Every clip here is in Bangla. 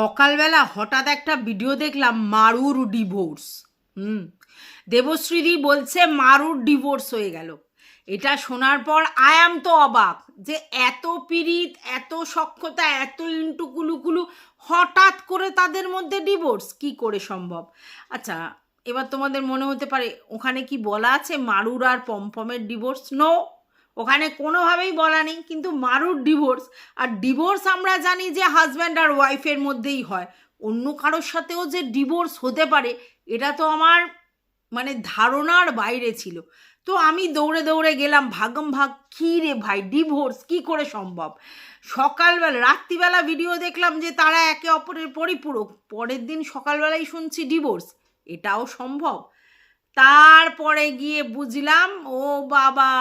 সকালবেলা হঠাৎ একটা ভিডিও দেখলাম, মারুর ডিভোর্স। হুম। দেবশ্রীদি বলছে, মারুর ডিভোর্স হয়ে গেল। এটা শোনার পর আয়াম তো অবাক যে এত পিরিত এত সক্ষতা এত ইন্টু কুলুকুলু হঠাৎ করে তাদের মধ্যে ডিভোর্স? কি করে সম্ভব? আচ্ছা এবার তোমাদের মনে হতে পারে, ওখানে কি বলা আছে, মারুর আর পমপমের ডিভোর্স? নো ওখানে কোনোভাবেই বলা নেই, কিন্তু মারুর ডিভোর্স আর ডিভোর্স আমরা জানি যে হাজব্যান্ড আর ওয়াইফের মধ্যেই হয়। অন্য কারোর সাথেও যে ডিভোর্স হতে পারে, এটা তো আমার মানে ধারণার বাইরে ছিল। তো আমি দৌড়ে দৌড়ে গেলাম, ভাগম ভাগ, কী রে ভাই ডিভোর্স কি করে সম্ভব? সকালবেলা, রাত্রিবেলা ভিডিও দেখলাম যে তারা একে অপরের পরিপূরক। পরের দিন সকালবেলাই শুনছি ডিভোর্স এটাও সম্ভব? তারপরে গিয়ে বুঝলাম, ও বাবা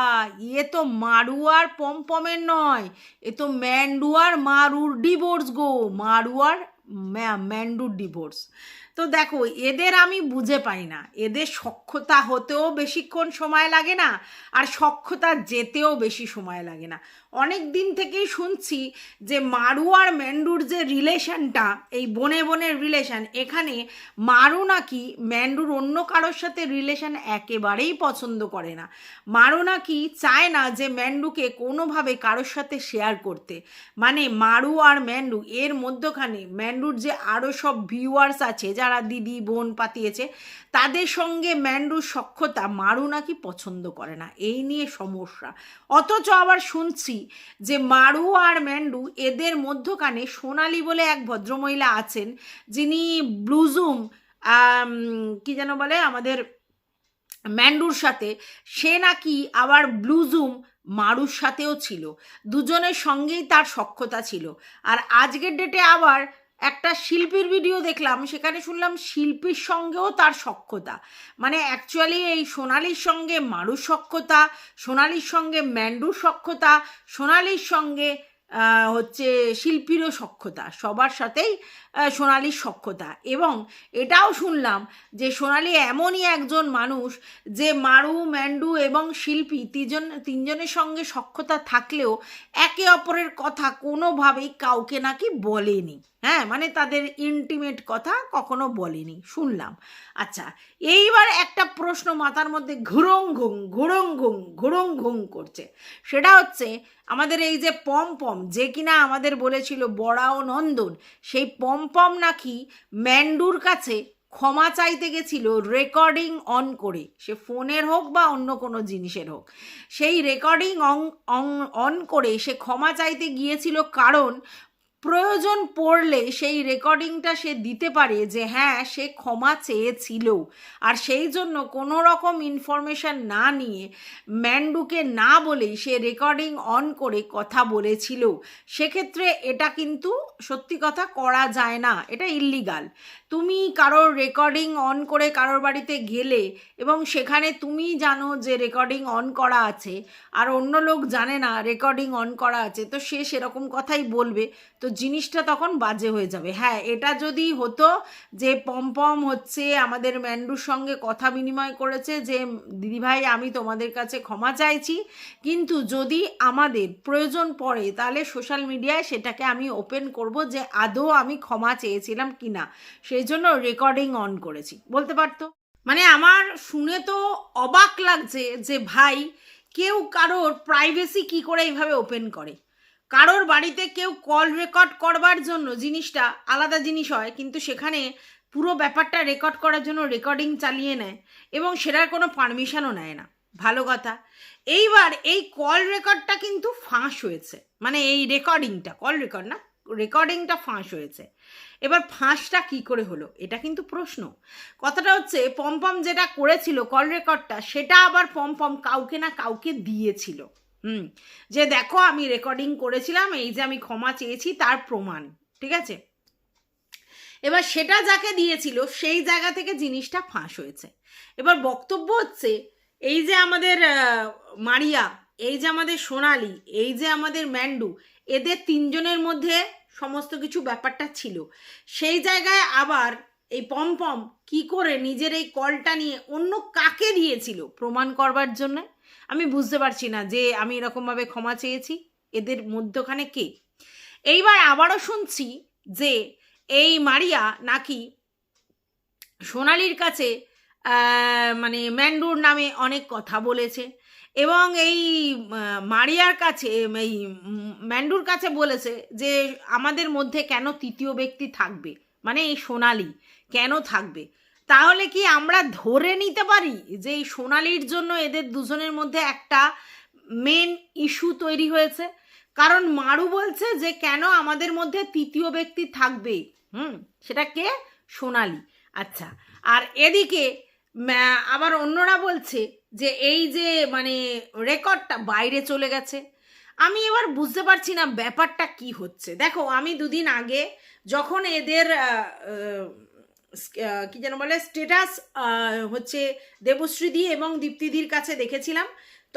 ইয়ে তো মারুয়ার পমপমের নয়, এ তো ম্যান্ডুয়ার মারুর ডিভোর্স গো মারুয়ার ম্যান্ডুর ডিভোর্স তো দেখো, এদের আমি বুঝে পাই না। এদের সক্ষতা হতেও বেশিক্ষণ সময় লাগে না, আর সক্ষতা যেতেও বেশি সময় লাগে না। অনেক দিন থেকেই শুনছি যে মারু আর ম্যান্ডুর যে রিলেশনটা, এই বনে বনের রিলেশন, এখানে মারু নাকি ম্যান্ডুর অন্য কারোর সাথে রিলেশন একেবারেই পছন্দ করে না। মারু নাকি চায় না যে ম্যান্ডুকে কোনোভাবে কারোর সাথে শেয়ার করতে। মানে মারু আর ম্যান্ডু, এর মধ্যখানে ম্যান্ডুর যে আরও সব ভিউয়ার্স আছে যারা দিদি, বোন পাতিয়েছে, তাদের সঙ্গে ম্যান্ডুর সক্ষতা মারু নাকি পছন্দ করে না? এই নিয়ে সমস্যা। অথচ আবার শুনছি যে মারু আর ম্যান্ডু এদের মধ্যখানে সোনালি বলে এক ভদ্রমহিলা আছেন, যিনি ব্লুজুম কি যেন বলে আমাদের ম্যান্ডুর সাথে, সে নাকি আবার ব্লুজুম মারুর সাথেও ছিল। দুজনের সঙ্গেই তার সক্ষতা ছিল। আর আজকের ডেটে আবার একটা শিল্পীর ভিডিও দেখলাম, সেখানে শুনলাম শিল্পীর সঙ্গেও তার সক্ষতা মানে অ্যাকচুয়ালি এই সোনালির সঙ্গে মারুর সক্ষতা সোনালির সঙ্গে ম্যান্ডুর সক্ষতা সোনালির সঙ্গে হচ্ছে শিল্পীরও সক্ষতা সবার সাথেই সোনালির সক্ষতা এবং এটাও শুনলাম যে সোনালি এমনই একজন মানুষ যে মারু, ম্যান্ডু এবং শিল্পী তিনজন তিনজনের সঙ্গে সক্ষতা থাকলেও একে অপরের কথা কোনোভাবেই কাউকে নাকি বলেনি। হ্যাঁ মানে তাদের ইন্টিমেট কথা কখনো বলেনি, শুনলাম। আচ্ছা এইবার একটা প্রশ্ন মাথার মধ্যে ঘুরং ঘুং ঘুরং ঘুং ঘুরং ঘুং করছে। সেটা হচ্ছে, আমাদের এই যে পম পম, যে কিনা আমাদের বলেছিল বড়া ও নন্দন, সেই পম পম নাকি ম্যান্ডুর কাছে ক্ষমা চাইতে গেছিল রেকর্ডিং অন করে। সে ফোনের হোক বা অন্য কোনো জিনিসের হোক। সেই রেকর্ডিং অন অন করে সে ক্ষমা চাইতে গিয়েছিল কারণ প্রয়োজন পড়লে সেই রেকর্ডিংটা সে দিতে পারে যে হ্যাঁ সে ক্ষমা চেয়েছিল। আর সেই জন্য কোনো রকম ইনফরমেশন না নিয়ে, ম্যান্ডুকে না বলেই সে রেকর্ডিং অন করে কথা বলেছিল। সেক্ষেত্রে এটা কিন্তু সত্যি কথা করা যায় না, এটা ইল্লিগাল তুমি কারোর রেকর্ডিং অন করে কারোর বাড়িতে গেলে এবং সেখানে তুমি জানো যে রেকর্ডিং অন করা আছে, আর অন্য লোক জানে না রেকর্ডিং অন করা আছে, তো সে সেরকম কথাই বলবে। তো জিনিসটা তখন বাজে হয়ে যাবে। হ্যাঁ এটা যদি হতো যে পমপম হচ্ছে, আমাদের ম্যান্ডুর সঙ্গে কথা বিনিময় করেছে যে দিদিভাই আমি তোমাদের কাছে ক্ষমা চাইছি, কিন্তু যদি আমাদের প্রয়োজন পড়ে, তাহলে সোশ্যাল মিডিয়ায় সেটাকে আমি ওপেন করব যে, আদৌ আমি ক্ষমা চেয়েছিলাম কি না সেই জন্য রেকর্ডিং অন করেছি। বলতে পারতো? মানে আমার শুনে তো অবাক লাগছে যে, ভাই, কেউ কারোর প্রাইভেসি কি করে এইভাবে ওপেন করে? কারোর বাড়িতে কেউ কল রেকর্ড করবার জন্য জিনিসটা আলাদা জিনিস হয়, কিন্তু সেখানে পুরো ব্যাপারটা রেকর্ড করার জন্য রেকর্ডিং চালিয়ে নেয় এবং সেটার কোনো পারমিশনও নেয় না। ভালো কথা। এইবার এই কল রেকর্ডটা কিন্তু ফাঁস হয়েছে। মানে এই রেকর্ডিংটা কল রেকর্ড না রেকর্ডিংটা ফাঁস হয়েছে। এবার ফাঁসটা কি করে হলো? এটা কিন্তু প্রশ্ন। কথাটা হচ্ছে, পমপম যেটা করেছিল কল রেকর্ডটা সেটা আবার পমপম কাউকে না কাউকে দিয়েছিল। হুম, যে দেখো আমি রেকর্ডিং করেছিলাম, এই যে আমি ক্ষমা চেয়েছি, তার প্রমাণ, ঠিক আছে? এবার সেটা যাকে দিয়েছিল, সেই জায়গা থেকে জিনিসটা ফাঁস হয়েছে। এবার বক্তব্য হচ্ছে, এই যে আমাদের মারিয়া, এই যে আমাদের সোনালি, এই যে আমাদের ম্যান্ডু, এদের তিনজনের মধ্যে সমস্ত কিছু ব্যাপারটা ছিল। সেই জায়গায় আবার এই পমপম কি করে নিজের এই কলটা নিয়ে অন্য কাকে দিয়েছিল প্রমাণ করবার জন্য? আমি বুঝতে পারছি না যে আমি এরকমভাবে ক্ষমা চেয়েছি। এদের মধ্যখানে কে? এইবার আবারও শুনছি যে এই মারিয়া নাকি সোনালির কাছে মানে ম্যান্ডুর নামে অনেক কথা বলেছে এবং এই মারিয়ার কাছে, এই ম্যান্ডুর কাছে বলেছে যে আমাদের মধ্যে কেন তৃতীয় ব্যক্তি থাকবে? মানে এই সোনালি কেন থাকবে? তাহলে কি আমরা ধরে নিতে পারি যে এই সোনালির জন্য এদের দুজনের মধ্যে একটা মেন ইস্যু তৈরি হয়েছে? কারণ মারু বলছে যে কেন আমাদের মধ্যে তৃতীয় ব্যক্তি থাকবে? হুম, সেটা কে? সোনালি। আচ্ছা আর এদিকে আবার অন্যরা বলছে যে এই যে মানে রেকর্ডটা বাইরে চলে গেছে। আমি এবার বুঝতে পারছি না ব্যাপারটা কি হচ্ছে। দেখো, আমি দুদিন আগে যখন এদের কি যেন বলে স্টেটাস হচ্ছে দেবশ্রীদি এবং দীপ্তিদির কাছে দেখেছিলাম।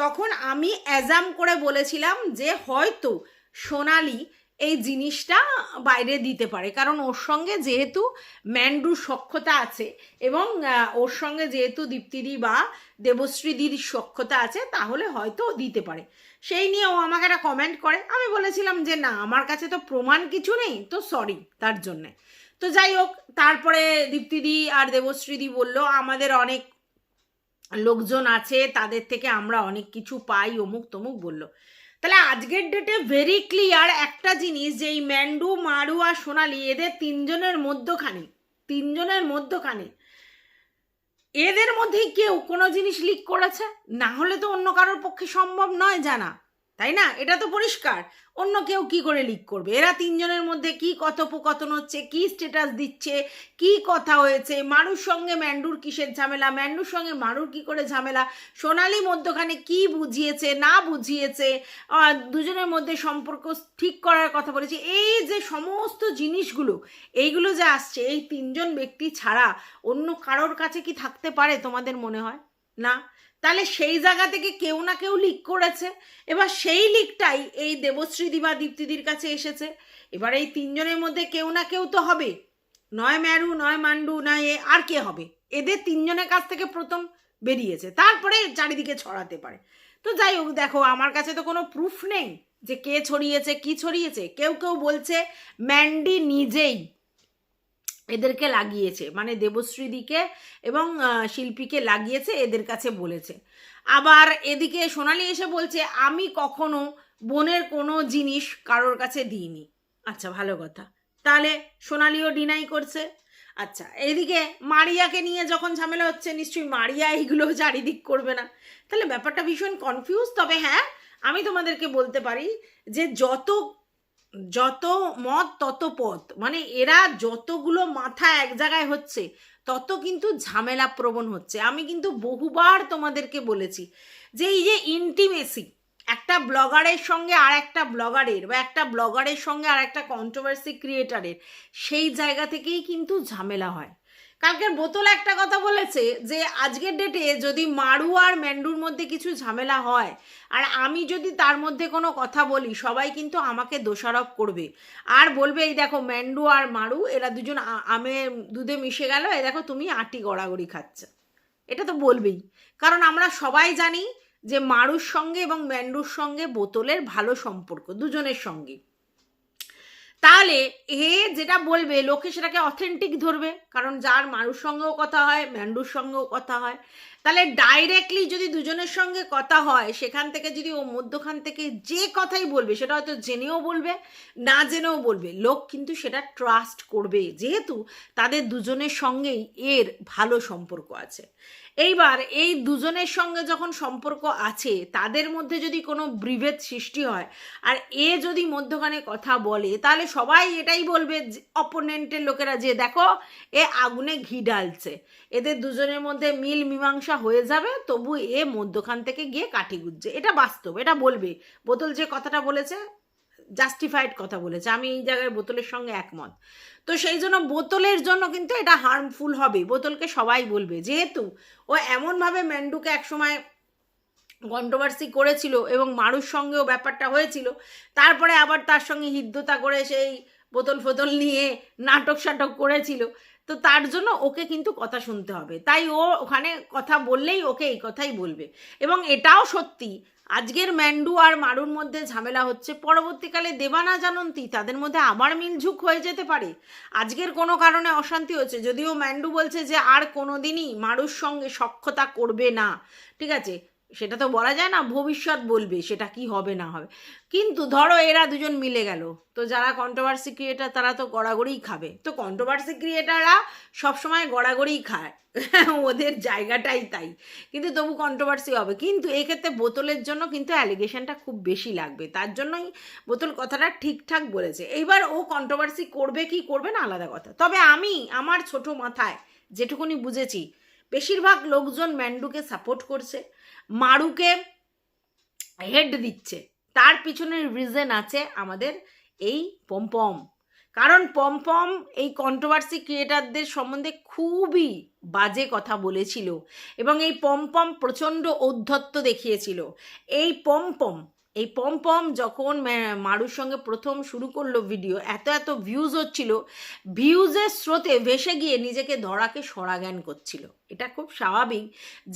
তখন আমি অ্যাজাম করে বলেছিলাম যে হয়তো সোনালি এই জিনিসটা বাইরে দিতে পারে। কারণ ওর সঙ্গে যেহেতু ম্যান্ডুর সক্ষতা আছে এবং ওর সঙ্গে যেহেতু দীপ্তিদি বা দেবশ্রীদির সক্ষতা আছে, তাহলে হয়তো দিতে পারে। সেই নিয়ে ও আমাকে একটা কমেন্ট করে। আমি বলেছিলাম যে, না, আমার কাছে তো প্রমাণ কিছু নেই, তো সরি তার জন্যে। তো যাই হোক, তারপরে দীপ্তিদি আর দেবশ্রীদি বলল, আমাদের অনেক লোকজন আছে, তাদের থেকে আমরা অনেক কিছু পাই, অমুক তমুক বলল। তাহলে আজকের ডেটে ভেরি ক্লিয়ার একটা জিনিস, যে এই ম্যান্ডু, মারু আর সোনালি, এদের তিনজনের মধ্যখানে তিনজনের মধ্যখানে, এদের মধ্যে কেউ কোনো জিনিস লিক করেছে? না হলে তো অন্য কারোর পক্ষে সম্ভব নয় জানা। তাই না? এটা তো পরিষ্কার। অন্য কেউ কি করে লিক করবে? এরা তিনজনের মধ্যে কি কথোপকথন হচ্ছে, কি স্ট্যাটাস দিচ্ছে, কি কথা হয়েছে? মারুর সঙ্গে ম্যান্ডুর কিসের ঝামেলা? ম্যান্ডুর সঙ্গে মারুর কি করে ঝামেলা? সোনালি মধ্যখানে কি বুঝিয়েছে, না বুঝিয়েছে? দুজনের মধ্যে সম্পর্ক ঠিক করার কথা বলেছে। এই যে সমস্ত জিনিসগুলো, এইগুলো যে আসছে, এই তিনজন ব্যক্তি ছাড়া অন্য কারোর কাছে কি থাকতে পারে তোমাদের মনে হয়? না? তাহলে সেই জায়গা থেকে কেউ না কেউ লিক করেছে। এবার সেই লিকটাই এই দেবশ্রীদি বা দীপ্তিদির কাছে এসেছে। এবার এই তিনজনের মধ্যে কেউ না কেউ তো হবে। নয় ম্যারু, নয় মান্ডু, নয় এ, আর কে হবে? এদের তিনজনের কাছ থেকে প্রথম বেরিয়েছে। তারপরে চারিদিকে ছড়াতে পারে। তো যাই হোক, দেখো, আমার কাছে তো কোনো প্রুফ নেই যে কে ছড়িয়েছে, কি ছড়িয়েছে। কেউ কেউ বলছে, ম্যান্ডি নিজেই এদেরকে লাগিয়েছে মানে দেবশ্রীদিকে এবং শিল্পীকে লাগিয়েছে, এদের কাছে বলেছে। আবার এদিকে সোনালি এসে বলছে, আমি কখনো বোনের কোনো জিনিস কারোর কাছে দিইনি। আচ্ছা ভালো কথা। তাহলে সোনালিও ডিনাই করছে। আচ্ছা এদিকে মারিয়াকে নিয়ে যখন ঝামেলা হচ্ছে, নিশ্চয়ই মারিয়া এইগুলো চারিদিক করবে না। তাহলে ব্যাপারটা ভীষণ কনফিউজ তবে হ্যাঁ আমি তোমাদেরকে বলতে পারি যে যত যত মত, তত পথ। মানে এরা যতগুলো মাথা এক জায়গায় হচ্ছে, তত কিন্তু ঝামেলা প্রবণ হচ্ছে। আমি কিন্তু বহুবার তোমাদেরকে বলেছি যে এই যে ইন্টিমেসি একটা ব্লগারের সঙ্গে আর একটা ব্লগারের বা একটা ব্লগারের সঙ্গে আর একটা কন্ট্রোভার্সি ক্রিয়েটারের সেই জায়গা থেকেই কিন্তু ঝামেলা হয়। কালকের বোতল একটা কথা বলেছে যে, আজকের ডেটে যদি মারু আর ম্যান্ডুর মধ্যে কিছু ঝামেলা হয়, আর আমি যদি তার মধ্যে কোনো কথা বলি, সবাই কিন্তু আমাকে দোষারোপ করবে। আর বলবে, এই দেখো, ম্যান্ডু আর মারু, এরা দুজন আমে দুধে মিশে গেল, এই দেখো, তুমি আটি গড়াগড়ি খাচ্ছে। এটা তো বলবেই। কারণ আমরা সবাই জানি যে, মারুর সঙ্গে এবং ম্যান্ডুর সঙ্গে বোতলের ভালো সম্পর্ক, দুজনের সঙ্গে। তাহলে এ যেটা বলবে, লোকে সেটাকে অথেন্টিক ধরবে। কারণ যার মানুষ সঙ্গেও কথা হয়, ম্যান্ডুর সঙ্গেও কথা হয়। তাহলে ডাইরেক্টলি যদি দুজনের সঙ্গে কথা হয়, সেখান থেকে যদি ও মধ্যখান থেকে যে কথাই বলবে, সেটা হয়তো জেনেও বলবে, না জেনেও বলবে। লোক কিন্তু সেটা ট্রাস্ট করবে। যেহেতু তাদের দুজনের সঙ্গেই এর ভালো সম্পর্ক আছে। এইবার এই দুজনের সঙ্গে যখন সম্পর্ক আছে, তাদের মধ্যে যদি কোনো বিভেদ সৃষ্টি হয়, আর এ যদি মধ্যখানে কথা বলে, তাহলে সবাই এটাই বলবে অপোনেন্টের লোকেরা যে, দেখো, এ আগুনে ঘি ডালছে এদের দুজনের মধ্যে মিল মীমাংসা হয়ে যাবে, তবু এ মধ্যখান থেকে গিয়ে কাঠি গুজছে। এটা বাস্তব, এটা বলবে। বোতল যে কথাটা বলেছে জাস্টিফাইড কথা বলেছে। আমি এই জায়গায় বোতলের সঙ্গে একমত। তো সেই জন্য বোতলের জন্য কিন্তু এটা হার্মফুল হবে। বোতলকে সবাই বলবে। যেহেতু ও এমনভাবে ম্যান্ডুকে একসময় কন্ট্রোভার্সি করেছিল এবং মারুর সঙ্গেও ব্যাপারটা হয়েছিল, তারপরে আবার তার সঙ্গে হৃদ্যতা করে সেই বোতল ফোতল নিয়ে নাটক সাটক করেছিল, তো তার জন্য ওকে কিন্তু কথা শুনতে হবে। তাই ও ওখানে কথা বললেই ওকে এই কথাই বলবে। এবং এটাও সত্যি আজকের ম্যান্ডু আর মারুর মধ্যে ঝামেলা হচ্ছে। পরবর্তীকালে দেবানা জানন্তি তাদের মধ্যে আবার মিলঝুক হয়ে যেতে পারে। আজকের কোনো কারণে অশান্তি হচ্ছে। যদিও ম্যান্ডু বলছে যে আর কোনো দিনই মারুর সঙ্গে সক্ষতা করবে না। ঠিক আছে? সেটা তো বলা যায় না, ভবিষ্যৎ বলবে সেটা কি হবে না হবে। কিন্তু ধরো এরা দুজন মিলে গেল, তো যারা কন্ট্রোভার্সি ক্রিয়েটার তারা তো গড়াগড়িই খাবে। তো কন্ট্রোভার্সি ক্রিয়েটাররা সবসময় গড়াগড়িই খায়, ওদের জায়গাটাই তাই। কিন্তু তবু কন্ট্রোভার্সি হবে। কিন্তু এক্ষেত্রে বোতলের জন্য কিন্তু অ্যালিগেশনটা খুব বেশি লাগবে, তার জন্যই বোতল কথাটা ঠিকঠাক বলেছে। এইবার ও কন্ট্রোভার্সি করবে কি করবে না আলাদা কথা। তবে আমি আমার ছোট মাথায় যেটুকুনি বুঝেছি, বেশিরভাগ লোকজন ম্যান্ডুকে সাপোর্ট করছে মারুকে হেড দিচ্ছে। তার পিছনের রিজন আছে আমাদের এই পম্পম। কারণ পম্পম এই কন্ট্রোভার্সি ক্রিয়েটারদের সম্বন্ধে খুবই বাজে কথা বলেছিল এবং এই পম্পম প্রচণ্ড ঔদ্ধত্য দেখিয়েছিল। এই পম্পম এই পম্পম যখন মারুর সঙ্গে প্রথম শুরু করল ভিডিও এত এত ভিউজ হচ্ছিল ভিউজের স্রোতে ভেসে গিয়ে নিজেকে ধরাকে সরাজ্ঞান করছিল। এটা খুব স্বাভাবিক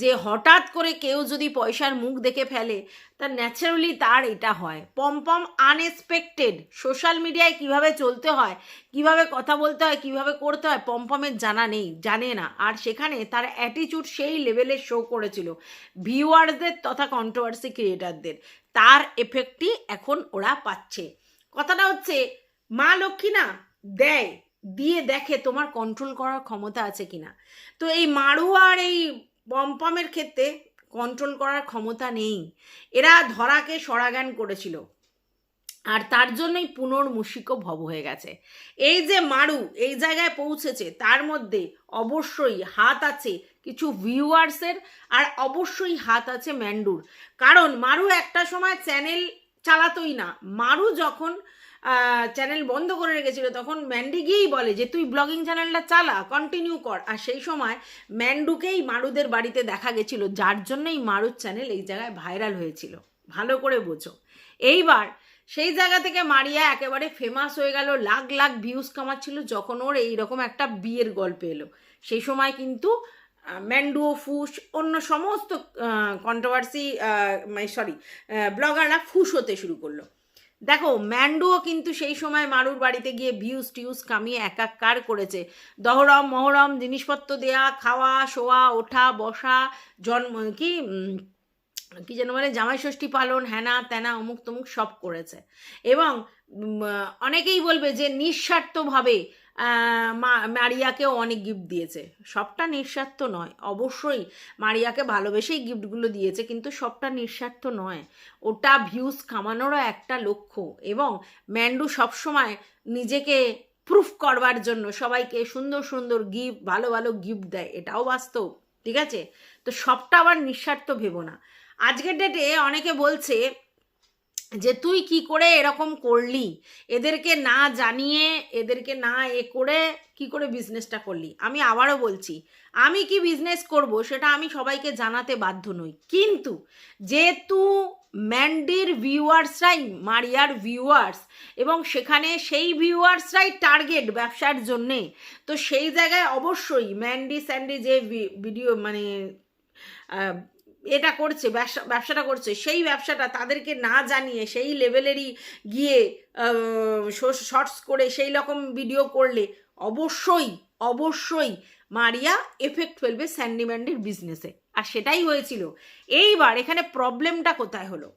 যে হঠাৎ করে কেউ যদি পয়সার মুখ দেখে ফেলে, তা ন্যাচারালি তার এটা হয়। পম্পম আনএক্সপেক্টেড সোশ্যাল মিডিয়ায় কীভাবে চলতে হয়, কীভাবে কথা বলতে হয়, কীভাবে করতে হয় পম্পমের জানা নেই, জানে না। আর সেখানে তার অ্যাটিচিউড সেই লেভেলে শো করেছিল। ভিউয়ারদের তথা কন্ট্রোভার্সি ক্রিয়েটারদের তার এফেক্টই এখন ওরা পাচ্ছে। কথাটা হচ্ছে, মা লক্ষ্মী না, দেয়, দিয়ে দেখে তোমার কন্ট্রোল করার ক্ষমতা আছে কিনা। তো এই মারু আর এই পম্পমের ক্ষেত্রে কন্ট্রোল করার ক্ষমতা নেই। এরা ধরাকে সরাগান করেছিল। আর তার জন্যই পুনর্মূষিক ভব হয়ে গেছে। এই যে মারু এই জায়গায় পৌঁছেছে, তার মধ্যে অবশ্যই হাত আছে কিছু ভিউয়ার্সের আর অবশ্যই হাত আছে ম্যান্ডুর। কারণ মারু একটা সময় চ্যানেল চালাতোই না। মারু যখন চ্যানেল বন্ধ করে রেখেছিল তখন ম্যান্ডি গিয়েই বলে যে, তুই ব্লগিং চ্যানেলটা চালা কন্টিনিউ কর। আর সেই সময় ম্যান্ডুকেই মারুদের বাড়িতে দেখা গেছিল, যার জন্যই মারুর চ্যানেল এই জায়গায় ভাইরাল হয়েছিল। ভালো করে বোঝো। এইবার সেই জায়গা থেকে মারিয়া একেবারে ফেমাস হয়ে গেল, লাখ লাখ ভিউজ কামাচ্ছিল, যখন ওর এইরকম একটা বিয়ের গল্প এলো। সেই সময় কিন্তু আহ, ম্যান্ডু ফুস অন্য সমস্ত কন্ট্রোভার্সি মানে সরি ব্লগাররা ফুস হতে শুরু করল। দেখো ম্যান্ডুও কিন্তু সেই সময় মারুর বাড়িতে গিয়ে ভিউজ টিউজ কামিয়ে একাকার করেছে। দহরম মহরম জিনিসপত্র দেয়া খাওয়া শোয়া ওঠা বসা জন্ম কি কি যেন বলে জামাই ষষ্ঠী পালন হ্যানা ত্যানা অমুক তমুক সব করেছে। এবং অনেকেই বলবে যে নিঃস্বার্থভাবে আহ, মা- মারিয়াকেও অনেক গিফট দিয়েছে। সবটা নিঃস্বার্থ নয়। অবশ্যই মারিয়াকে ভালোবেসেই গিফটগুলো দিয়েছে কিন্তু সবটা নিঃস্বার্থ নয়। ওটা ভিউজ কামানোরও একটা লক্ষ্য এবং ম্যান্ডু সবসময় নিজেকে প্রুফ করবার জন্য সবাইকে সুন্দর সুন্দর গিফট ভালো ভালো গিফট দেয়। এটাও বাস্তব ঠিক আছে? তো সবটা আবার নিঃস্বার্থ ভেবো না। আজকের ডেটে অনেকে বলছে যে তুই কি করে এরকম করলি? এদেরকে না জানিয়ে, এদেরকে না এ করে কি করে বিজনেসটা করলি? আমি আবারও বলছি, আমি কি বিজনেস করব সেটা আমি সবাইকে জানাতে বাধ্য নই। কিন্তু যেহেতু ম্যান্ডির ভিউয়ার্সরাই মারিয়ার ভিউয়ার্স এবং সেখানে সেই ভিউয়ার্সরাই টার্গেট ব্যবসার জন্যে, তো সেই জায়গায় অবশ্যই ম্যান্ডি স্যান্ডি যে ভিডিও মানে এটা করছে, ব্যবসা, ব্যবসাটা করছে, সেই ব্যবসাটা তাদেরকে না জানিয়ে সেই লেভেলেরই গিয়ে শর্টস করে সেই রকম ভিডিও করলে অবশ্যই অবশ্যই মারিয়া এফেক্ট ফেলবে স্যান্ডিম্যান্ডের বিজনেসে আর সেটাই হয়েছিল। এইবার এখানে প্রবলেমটা কোথায় হলো?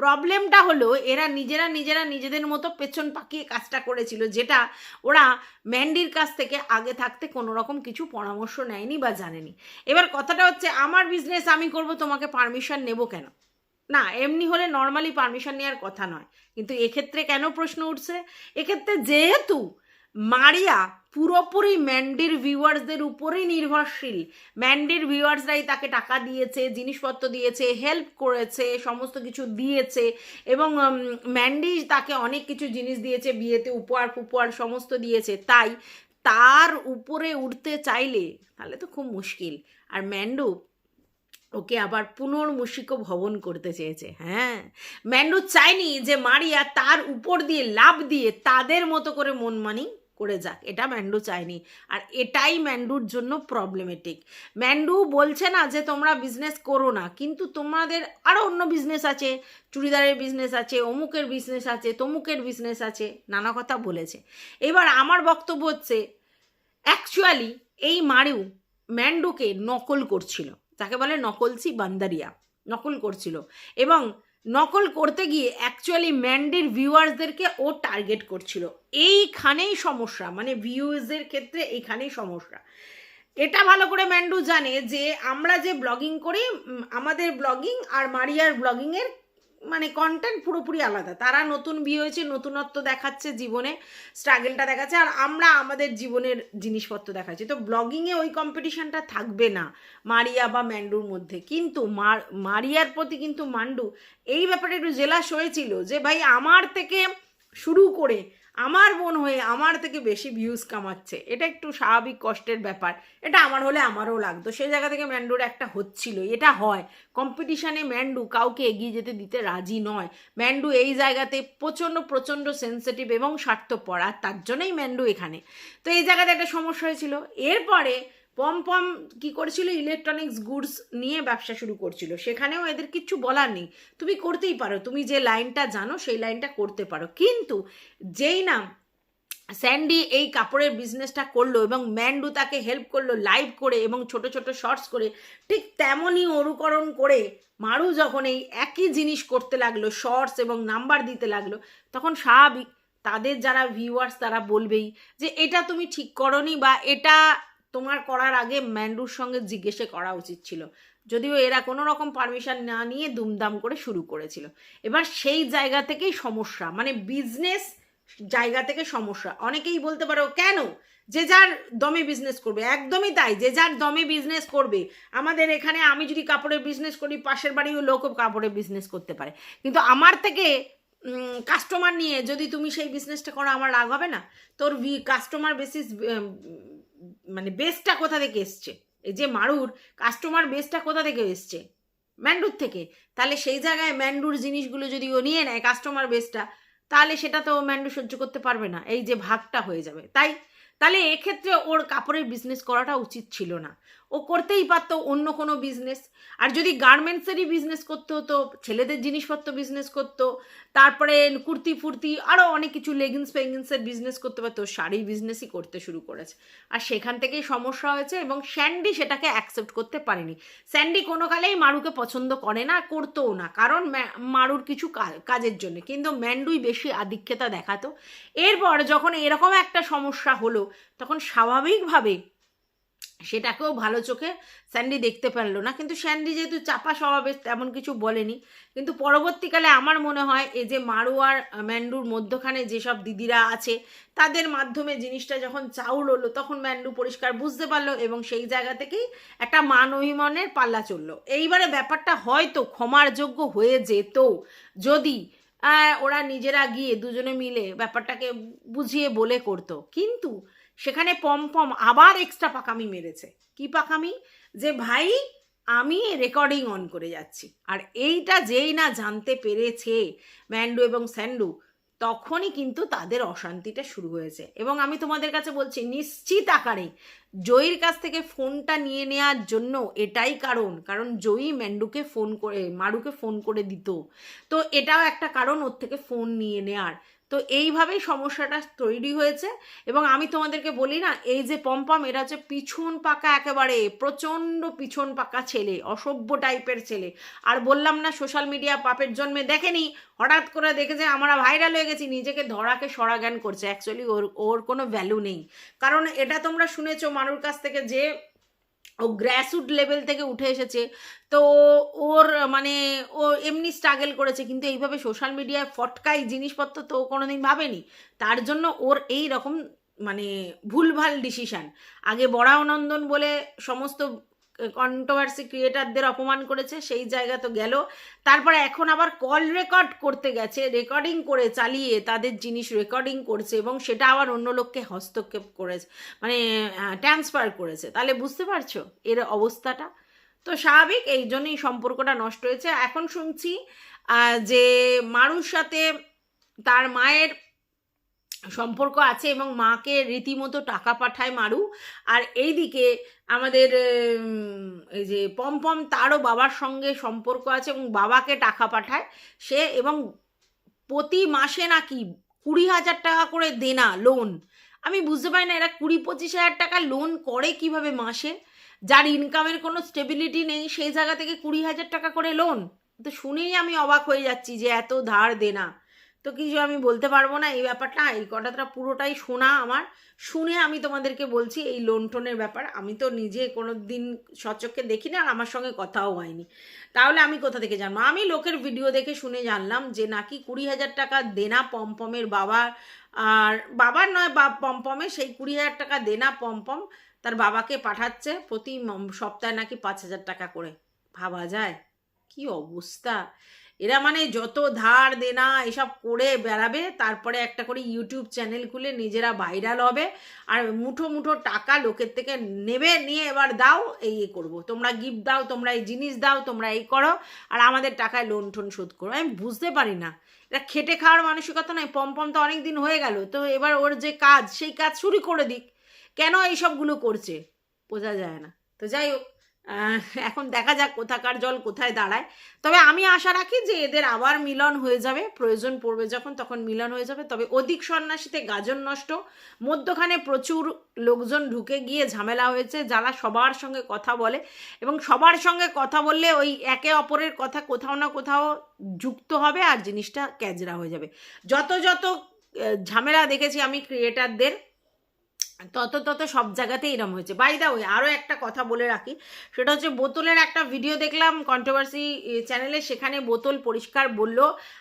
প্রবলেমটা হলো এরা নিজেরা নিজেরা নিজেদের মতো পেছন পাকিয়ে কাজটা করেছিল, যেটা ওরা ম্যান্ডির কাছ থেকে আগে থাকতে কোনো রকম কিছু পরামর্শ নেয়নি বা জানেনি। এবার কথাটা হচ্ছে, আমার বিজনেস আমি করব, তোমাকে পারমিশন নেব কেন? না, এমনি হলে নর্মালি পারমিশন নেওয়ার কথা নয়। কিন্তু এক্ষেত্রে কেন প্রশ্ন উঠছে? এক্ষেত্রে যেহেতু মারিয়া পুরোপুরি ম্যান্ডির ভিউয়ার্সদের উপরেই নির্ভরশীল। ম্যান্ডির ভিউয়ার্সরাই তাকে টাকা দিয়েছে, জিনিসপত্র দিয়েছে, হেল্প করেছে, সমস্ত কিছু দিয়েছে এবং ম্যান্ডি তাকে অনেক কিছু জিনিস দিয়েছে, বিয়েতে উপহার ফুপহার সমস্ত দিয়েছে। তাই তার উপরে উঠতে চাইলে তাহলে তো খুব মুশকিল। আর ম্যান্ডু ওকে আবার পুনর্মূষিক ভবন করতে চেয়েছে হ্যাঁ? ম্যান্ডু চায়নি যে মারিয়া তার উপর দিয়ে লাভ দিয়ে তাদের মতো করে মনমানি করে যাক, এটা ম্যান্ডু চায়নি। আর এটাই ম্যান্ডুর জন্য প্রবলেমেটিক ম্যান্ডু বলছে না যে, তোমরা বিজনেস করো না, কিন্তু তোমাদের আরও অন্য বিজনেস আছে। চুড়িদারের বিজনেস আছে, অমুকের বিজনেস আছে, তমুকের বিজনেস আছে। নানা কথা বলেছে। এবার আমার বক্তব্য হচ্ছে অ্যাকচুয়ালি এই মারিউ ম্যান্ডুকে নকল করছিল। তাকে বলে নকলসি বান্দারিয়া। নকল করছিল। এবং নকল করতে গিয়ে অ্যাকচুয়ালি ম্যান্ডির ভিউয়ার্সদেরকে ও টার্গেট করছিল। এইখানেই সমস্যা মানে ভিউজের ক্ষেত্রে এইখানেই সমস্যা। এটা ভালো করে ম্যান্ডু জানে যে, আমরা যে ব্লগিং করি আমাদের ব্লগিং আর মারিয়ার ব্লগিংয়ের মানে কন্টেন্ট পুরোপুরি আলাদা। তারা নতুন বিয়ে হয়েছে, নতুনত্ব দেখাচ্ছে জীবনে স্ট্রাগেলটা দেখাচ্ছে, আর আমরা আমাদের জীবনের জিনিসপত্র দেখাচ্ছি। তো ব্লগিংয়ে ওই কম্পিটিশানটা থাকবে না, মারিয়া বা ম্যান্ডুর মধ্যে। কিন্তু মার- মারিয়ার প্রতি কিন্তু মান্ডু, এই ব্যাপারে একটু জেলাস হয়েছিল যে, ভাই, আমার থেকে শুরু করে আমার মন হয়ে আমার থেকে বেশি ভিউজ কামাচ্ছে। এটা একটু স্বাভাবিক কষ্টের ব্যাপার। এটা আমার হলে আমারও লাগতো। সেই জায়গা থেকে ম্যান্ডুর একটা হচ্ছিল এটা হয়। কম্পিটিশানে ম্যান্ডু কাউকে এগিয়ে যেতে দিতে রাজি নয়। ম্যান্ডু এই জায়গাতে প্রচণ্ড প্রচণ্ড সেন্সিটিভ এবং স্বার্থপর, আর তার জন্যই ম্যান্ডু এখানে। তো এই জায়গাতে একটা সমস্যা হয়েছিল। এরপরে পম পম কি করেছিল? ইলেকট্রনিক্স গুডস নিয়ে ব্যবসা শুরু করছিল। সেখানেও এদের কিচ্ছু বলার নেই। তুমি করতেই পারো। তুমি যে লাইনটা জানো, সেই লাইনটা করতে পারো। কিন্তু যেই না স্যান্ডি এই কাপড়ের বিজনেসটা করল এবং ম্যান্ডু তাকে হেল্প করল লাইভ করে এবং ছোট ছোট শর্টস করে, ঠিক তেমনই অনুকরণ করে মারু যখন এই একই জিনিস করতে লাগল শর্টস এবং নাম্বার দিতে লাগল, তখন স্বাভাবিক তাদের যারা ভিউয়ার্স তারা বলবেই যে, এটা তুমি ঠিক করনি বা এটা তোমার করার আগে ম্যান্ডুর সঙ্গে জিজ্ঞেসে করা উচিত ছিল। যদিও এরা কোনো রকম পারমিশন না নিয়ে দুমদাম করে শুরু করেছিল। এবার সেই জায়গা থেকেই সমস্যা মানে বিজনেস জায়গা থেকে সমস্যা। অনেকেই বলতে পারো, কেন? যে যার দমে বিজনেস করবে। একদমই তাই, যে যার দমে বিজনেস করবে। আমাদের এখানে আমি যদি কাপড়ের বিজনেস করি, পাশের বাড়িও লোকও কাপড়ের বিজনেস করতে পারে। কিন্তু আমার থেকে কাস্টমার নিয়ে যদি তুমি সেই বিজনেসটা করো, আমার রাগ হবে না? তোর কাস্টমার বেসিস মানে বেসটা কোথা থেকে এসছে? এই যে মারুর কাস্টমার বেসটা কোথা থেকে এসছে? ম্যান্ডুর থেকে। তাহলে সেই জায়গায় ম্যান্ডুর জিনিসগুলো যদি ও নিয়ে নেয় কাস্টমার বেসটা তাহলে সেটা তো ম্যান্ডু সহ্য করতে পারবে না। এই যে ভাগটা হয়ে যাবে। তাই, তাহলে এক্ষেত্রে ওর কাপড়ের বিজনেস করাটা উচিত ছিল না। ও করতেই পারতো অন্য কোনো বিজনেস আর যদি গার্মেন্টসেরই বিজনেস করতে হতো, ছেলেদের জিনিসপত্র বিজনেস করতো, তারপরে কুর্তি ফুর্তি আরও অনেক কিছু লেগিংস ফেগিংসের বিজনেস করতে পারতো, শাড়ির বিজনেসই করতে শুরু করেছে। আর সেখান থেকেই সমস্যা হয়েছে এবং স্যান্ডি সেটাকে অ্যাকসেপ্ট করতে পারেনি। স্যান্ডি কোনো কালেই মারুকে পছন্দ করে না, করতেও না। কারণ মারুর কিছু কাজের জন্য। কিন্তু ম্যান্ডুই বেশি আধিক্যতা দেখাতো। এরপর যখন এরকম একটা সমস্যা হলো, তখন স্বাভাবিকভাবে সেটাকেও ভালো চোখে স্যান্ডি দেখতে পারল না। কিন্তু স্যান্ডি যেহেতু চাপা স্বভাবের, তেমন কিছু বলেনি। কিন্তু পরবর্তীকালে আমার মনে হয় এই যে মারু আর ম্যান্ডুর মধ্যখানে যেসব দিদিরা আছে, তাদের মাধ্যমে জিনিসটা যখন চাউল হলো, তখন ম্যান্ডু পরিষ্কার বুঝতে পারল এবং সেই জায়গা থেকেই একটা মান অভিমানের পাল্লা চলল। এইবারে ব্যাপারটা হয়তো ক্ষমার যোগ্য হয়ে যেত যদি ওরা নিজেরা গিয়ে দুজনে মিলে ব্যাপারটাকে বুঝিয়ে বলে করতো। কিন্তু সেখানে পম পম আবার এক্সট্রা পাকামি মেরেছে। কি পাকামি? যে ভাই, আমি রেকর্ডিং অন করে যাচ্ছি। আর এইটা যেই না জানতে পেরেছে ম্যান্ডু এবং স্যান্ডু, তখনই কিন্তু তাদের অশান্তিটা শুরু হয়েছে। এবং আমি তোমাদের কাছে বলছি, নিশ্চিত আকারে জয়ীর কাছ থেকে ফোনটা নিয়ে নেওয়ার জন্য এটাই কারণ। কারণ জয়ী ম্যান্ডুকে ফোন করে, মারুকে ফোন করে দিত। তো এটাও একটা কারণ ওর থেকে ফোন নিয়ে নেওয়ার তো এইভাবেই সমস্যাটা তৈরি হয়েছে। এবং আমি তোমাদেরকে বলি না, এই যে পম্পম এরা হচ্ছে পিছন পাকা একেবারে প্রচণ্ড পিছন পাকা ছেলে, অসভ্য টাইপের ছেলে। আর বললাম না সোশ্যাল মিডিয়া পাপের জন্মে দেখেনি, হঠাৎ করে দেখেছে আমরা ভাইরাল হয়ে গেছি, নিজেকে ধরাকে সরা জ্ঞান করছে। অ্যাকচুয়ালি ওর ওর কোনো ভ্যালু নেই। কারণ এটা তোমরা শুনেছো মানুর কাছ থেকে যে ও গ্র্যাসরুট লেভেল থেকে উঠে এসেছে। তো ওর মানে ও এমনি স্ট্রাগল করেছে, কিন্তু এইভাবে সোশ্যাল মিডিয়ায় ফটকাই জিনিসপত্র তো কোনো দিন ভাবেনি। তার জন্য ওর এই রকম মানে ভুলভাল ডিসিশান আগে বড়ানন্দন বলে সমস্ত কন্ট্রোভার্সি ক্রিয়েটারদের অপমান করেছে, সেই জায়গা তো গেল। তারপরে এখন আবার কল রেকর্ড করতে গেছে রেকর্ডিং করে চালিয়ে তাদের জিনিস রেকর্ডিং করছে এবং সেটা আবার অন্য লোককে হস্তক্ষেপ করেছে মানে ট্রান্সফার করেছে। তাহলে বুঝতে পারছ এর অবস্থাটা? তো স্বাভাবিক, এই জন্যই সম্পর্কটা নষ্ট হয়েছে। এখন শুনছি যে মারুর সাথে তার মায়ের সম্পর্ক আছে এবং মাকে রীতিমতো টাকা পাঠায় মারু। আর এইদিকে আমাদের এই যে পমপম তারও বাবার সঙ্গে সম্পর্ক আছে এবং বাবাকে টাকা পাঠায়। সে এবং প্রতি মাসে নাকি কুড়ি হাজার টাকা করে দেনা লোন আমি বুঝতে পারি না, এরা কুড়ি পঁচিশ হাজার টাকা লোন করে কীভাবে মাসে? যার ইনকামের কোনো স্টেবিলিটি নেই, সেই জায়গা থেকে কুড়ি হাজার টাকা করে লোন তো শুনেই আমি অবাক হয়ে যাচ্ছি যে এত ধার দেনা। তো কিছু আমি বলতে পারব না, এই ব্যাপারটা, এই কথাটা পুরোটাই শোনা আমার। শুনে আমি তোমাদেরকে বলছি, এই লোন টোনের ব্যাপার। আমি তো নিজে কোনো দিন সচক্ষে দেখি না আর আমার সঙ্গে কথাও হয়নি। তাহলে আমি কোথা থেকে জানব? আমি লোকের ভিডিও দেখে শুনে জানলাম যে নাকি কুড়ি হাজার টাকা দেনা পমপমের বাবার আর বাবার নয়, বা পমপমের সেই কুড়ি হাজার টাকা দেনা পমপম তার বাবাকে পাঠাচ্ছে প্রতি সপ্তাহে নাকি পাঁচ হাজার টাকা করে। ভাবা যায়? কি অবস্থা? এরা মানে যত ধার দেনা এসব করে বেড়াবে, তারপরে একটা করে ইউটিউব চ্যানেল খুলে নিজেরা ভাইরাল হবে, আর মুঠো মুঠো টাকা লোকের থেকে নেবে, নিয়ে এবার দাও, এই করব। তোমরা গিফট দাও, তোমরা এই জিনিস দাও, তোমরা এই করো, আর আমাদের টাকায় লোন টোন শোধ করো। আমি বুঝতে পারি না। এটা খেটে খাওয়ার মানসিকতা নয় পমপম তো অনেক দিন হয়ে গেল, তো এবার ওর যে কাজ, সেই কাজ শুরু করে দিক। কেন এইসবগুলো করছে? বোঝা যায় না। তো যাই হোক এখন দেখা যাক কোথাকার জল কোথায় দাঁড়ায়। তবে আমি আশা রাখি যে এদের আবার মিলন হয়ে যাবে, প্রয়োজন পড়বে যখন তখন মিলন হয়ে যাবে। তবে অধিক সন্ন্যাসীতে গাজন নষ্ট, মধ্যখানে প্রচুর লোকজন ঢুকে গিয়ে ঝামেলা হয়েছে, যারা সবার সঙ্গে কথা বলে এবং সবার সঙ্গে কথা বললে ওই একে অপরের কথা কোথাও না কোথাও যুক্ত হবে আর জিনিসটা ক্যাজরা হয়ে যাবে। যত যত ঝামেলা দেখেছি আমি ক্রিয়েটারদের তত তত সব জায়গাতেই এরম হয়েছে। বাই দা ওই আরও একটা কথা বলে রাখি, সেটা হচ্ছে বোতলের একটা ভিডিও দেখলাম কন্ট্রোভার্সি চ্যানেলে সেখানে বোতল পরিষ্কার বলল,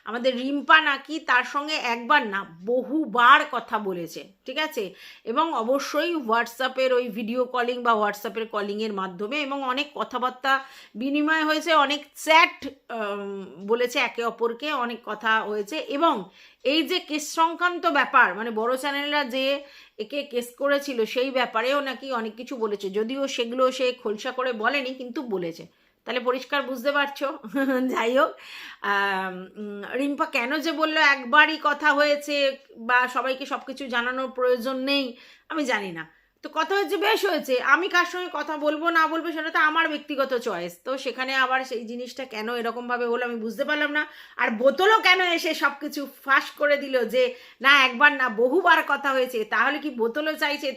আমাদের রিম্পা নাকি তার সঙ্গে একবার না, বহুবার কথা বলেছে, ঠিক আছে? এবং অবশ্যই হোয়াটসঅ্যাপের ওই ভিডিও কলিং বা হোয়াটসঅ্যাপের কলিংয়ের মাধ্যমে এবং অনেক কথাবার্তা বিনিময় হয়েছে, অনেক চ্যাট বলেছে একে অপরকে, অনেক কথা হয়েছে এবং এই যে কেস সংক্রান্ত ব্যাপার মানে বড় চ্যানেলরা যে একে কেস করেছিল সেই ব্যাপারেও নাকি অনেক কিছু বলেছে। যদিও সেগুলো সে খোলসা করে বলেনি, কিন্তু বলেছে। তাহলে পরিষ্কার বুঝতে পারছ? যাই হোক রিম্পা কেন যে বলল একবারই কথা হয়েছে বা সবাইকে সব কিছু জানানোর প্রয়োজন নেই, আমি জানি না। তো কথা হচ্ছে বেশ হয়েছে। আমি কার সঙ্গে কথা বলব, না বলব সেটা তো আমার ব্যক্তিগত চয়েস তো সেখানে আবার সেই জিনিসটা কেন এরকমভাবে হলো আমি বুঝতে পারলাম না। আর বোতলও কেন এসে সব কিছু ফাঁস করে দিল যে, না, একবার না, বহুবার কথা হয়েছে। তাহলে কি বোতলও চাইছে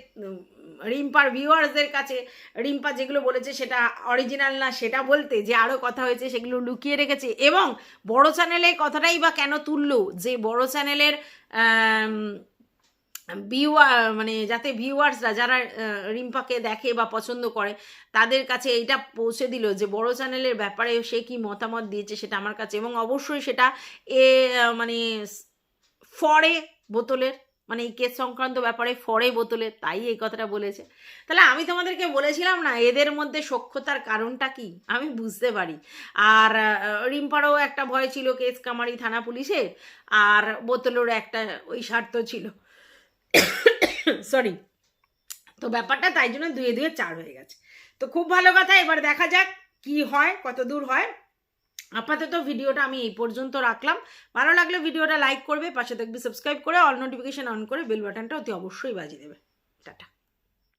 রিম্পার ভিউয়ার্সদের কাছে? রিম্পা যেগুলো বলেছে সেটা অরিজিনাল না, সেটা বলতে যে আরও কথা হয়েছে সেগুলো লুকিয়ে রেখেছে। এবং বড় চ্যানেলে কথাটাই বা কেন তুললো? যে বড় চ্যানেলের ভিউয়ার মানে যাতে ভিউয়ার্সরা যারা রিম্পাকে দেখে বা পছন্দ করে, তাদের কাছে এইটা পৌঁছে দিল যে বড় চ্যানেলের ব্যাপারে সে কি মতামত দিয়েছে সেটা আমার কাছে। এবং অবশ্যই সেটা এ মানে ফরে বোতলের মানে এই কেস সংক্রান্ত ব্যাপারে ফরে বোতলে তাই এই কথাটা বলেছে। তাহলে আমি তোমাদেরকে বলেছিলাম না, এদের মধ্যে সক্ষতার কারণটা কি? আমি বুঝতে পারি। আর রিম্পারও একটা ভয় ছিল কেস কামারি থানা পুলিশের, আর বোতলেরও একটা ওই স্বার্থ ছিল। সরি তো ব্যাপারটা তাই জন্য দুয়ে দুয়ে চার হয়ে গেছে। তো খুব ভালো কথা, এবার দেখা যাক কি হয়, কত দূর হয়। আপাতত ভিডিওটা আমি এই পর্যন্ত রাখলাম। ভালো লাগলে ভিডিওটা লাইক করবে, পাশে থাকবে সাবস্ক্রাইব করে, অল নোটিফিকেশান অন করে বেল বাটনটা অতি অবশ্যই বাজিয়ে দেবে। টাটা।